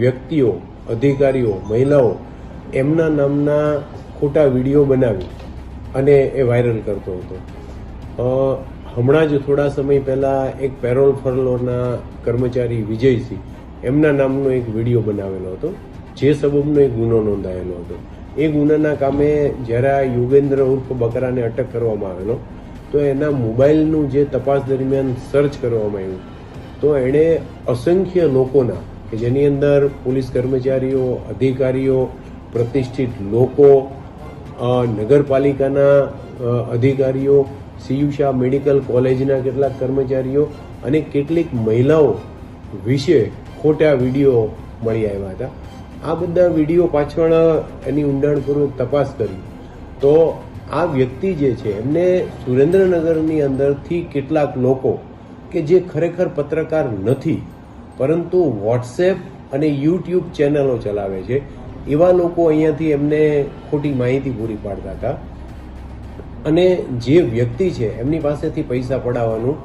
વ્યક્તિઓ, અધિકારીઓ, મહિલાઓ એમના નામના ખોટા વીડિયો બનાવી અને એ વાયરલ કરતો હતો. હમણાં જ થોડા સમય પહેલાં એક પેરોલ ફરલોના કર્મચારી વિજયસિંહ એમના નામનો એક વીડિયો બનાવેલો હતો, જે સબબનો એક ગુનો નોંધાયેલો હતો. એ ગુનાના કામે જ્યારે આ યોગેન્દ્ર ઉર્ફ બકરાને અટક કરવામાં આવેલો, તો એના મોબાઈલનું જે તપાસ દરમિયાન સર્ચ કરવામાં આવ્યું, તો એણે અસંખ્ય લોકોના કે જેની અંદર પોલીસ કર્મચારીઓ, અધિકારીઓ, પ્રતિષ્ઠિત લોકો નગરપાલિકાના અધિકારીઓ સીયુષા મેડિકલ કોલેજના કેટલાક કર્મચારીઓ અને કેટલીક મહિલાઓ વિશે ખોટા વીડિયો મળી આવ્યા હતા. આ બધા વીડિયો પાછળ એની ઊંડાણપૂર્વક તપાસ કરી. તો આ વ્યક્તિ જે છે, એમને સુરેન્દ્રનગરની અંદરથી કેટલાક લોકો કે જે ખરેખર પત્રકાર નથી પરંતુ વોટ્સએપ અને યુટ્યુબ ચેનલો ચલાવે છે. એવા લોકો અહીંયાથી એમને ખોટી માહિતી પૂરી પાડતા હતા. અને જે વ્યક્તિ છે, એમની પાસેથી પૈસા પડાવવાનું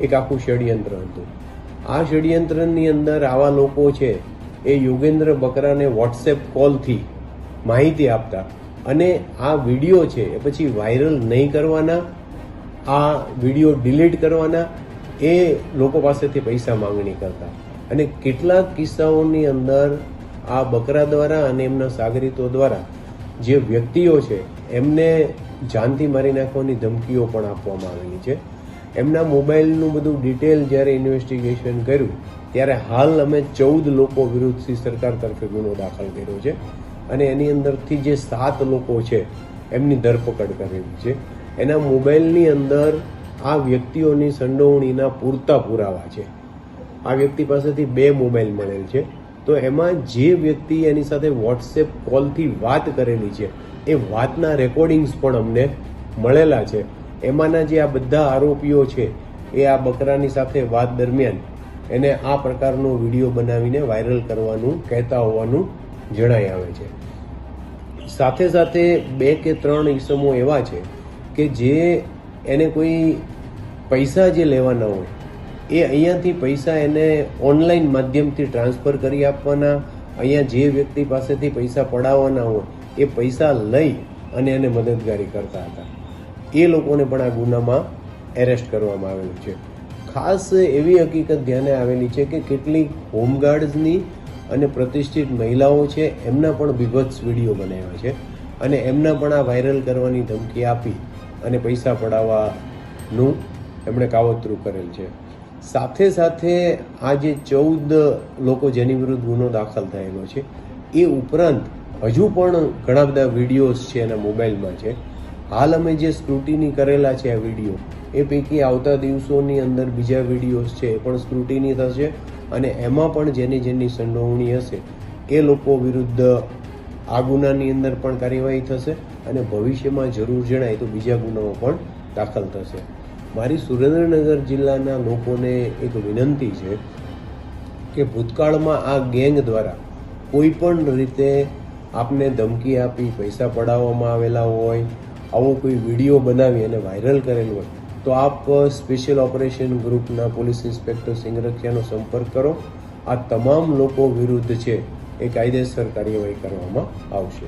એક આખું ષડયંત્ર હતું. આ ષડયંત્રની અંદર આવા લોકો છે, એ યોગેન્દ્ર બકરાને વોટ્સએપ કોલથી માહિતી આપતા. અને આ વીડિયો છે, એ પછી વાયરલ નહીં કરવાના, આ વીડિયો ડિલીટ કરવાના, એ લોકો પાસેથી પૈસા માંગણી કરતા. અને કેટલાક કિસ્સાઓની અંદર આ બકરા દ્વારા અને એમના સાગરીતો દ્વારા જે વ્યક્તિઓ છે, એમને જાનથી મારી નાખવાની ધમકીઓ પણ આપવામાં આવેલી છે. એમના મોબાઈલનું બધું ડિટેલ જ્યારે ઇન્વેસ્ટિગેશન કર્યું, ત્યારે હાલ અમે ચૌદ લોકો વિરુદ્ધથી સરકાર તરફે ગુનો દાખલ કર્યો છે અને એની અંદરથી જે સાત લોકો છે, એમની ધરપકડ કરેલી છે. એના મોબાઈલની અંદર આ વ્યક્તિઓની સંડોવણીના પૂરતા પુરાવા છે. આ વ્યક્તિ પાસેથી બે મોબાઈલ મળેલ છે. તો એમાં જે વ્યક્તિ એની સાથે વોટ્સએપ કોલથી વાત કરેલી છે, એ વાતના રેકોર્ડિંગ્સ પણ અમને મળેલા છે. એમાંના જે આ બધા આરોપીઓ છે, એ આ બકરાની સાથે વાત દરમિયાન એને આ પ્રકારનો વીડિયો બનાવીને વાયરલ કરવાનું, કહેતા હોવાનું જણાઈ આવે છે. સાથે સાથે બે કે ત્રણ ઈસમો એવા છે કે જે એને કોઈ પૈસા જે લેવાના હોય એ અહીંયાથી પૈસા એને ઓનલાઈન માધ્યમથી ટ્રાન્સફર કરી આપવાના, અહીંયા જે વ્યક્તિ પાસેથી પૈસા પડાવવાના હોય, એ પૈસા લઈ અને એને મદદગારી કરતા હતા. એ લોકોને પણ આ ગુનામાં એરેસ્ટ કરવામાં આવેલું છે. ખાસ એવી હકીકત ધ્યાને આવેલી છે કે કેટલીક હોમગાર્ડ્સની અને પ્રતિષ્ઠિત મહિલાઓ છે, એમના પણ બીભત્સ વીડિયો બનાવ્યા છે અને એમના પણ આ વાયરલ કરવાની ધમકી આપી અને પૈસા પડાવવાનું એમણે કાવતરું કરેલ છે. સાથે સાથે આ જે ચૌદ લોકો જેની વિરુદ્ધ ગુનો દાખલ થયેલો છે, એ ઉપરાંત હજુ પણ ઘણા બધા વિડીયોઝ છે એના મોબાઈલમાં છે. હાલ અમે જે સ્ક્રુટિની કરેલા છે આ વીડિયો, એ પૈકી આવતા દિવસોની અંદર બીજા વિડીયોઝ છે, એ પણ સ્ક્રુટિની થશે અને એમાં પણ જેની જેની સંડોવણી હશે, એ લોકો વિરુદ્ધ આ ગુનાની અંદર પણ કાર્યવાહી થશે અને ભવિષ્યમાં જરૂર જણાય તો બીજા ગુનાઓ પણ દાખલ થશે. મારી સુરેન્દ્રનગર જિલ્લાના લોકોને એક વિનંતી છે કે ભૂતકાળમાં આ ગેંગ દ્વારા કોઈ પણ રીતે આપને ધમકી આપી, પૈસા પડાવવામાં આવેલા હોય, આવો કોઈ વીડિયો બનાવી અને વાયરલ કરેલ હોય, તો આપ સ્પેશિયલ ઓપરેશન ગ્રુપના પોલીસ ઇન્સ્પેક્ટર સિંગરખિયાનો સંપર્ક કરો. આ તમામ લોકો વિરુદ્ધ છે. એ કાયદેસર કાર્યવાહી કરવામાં આવશે.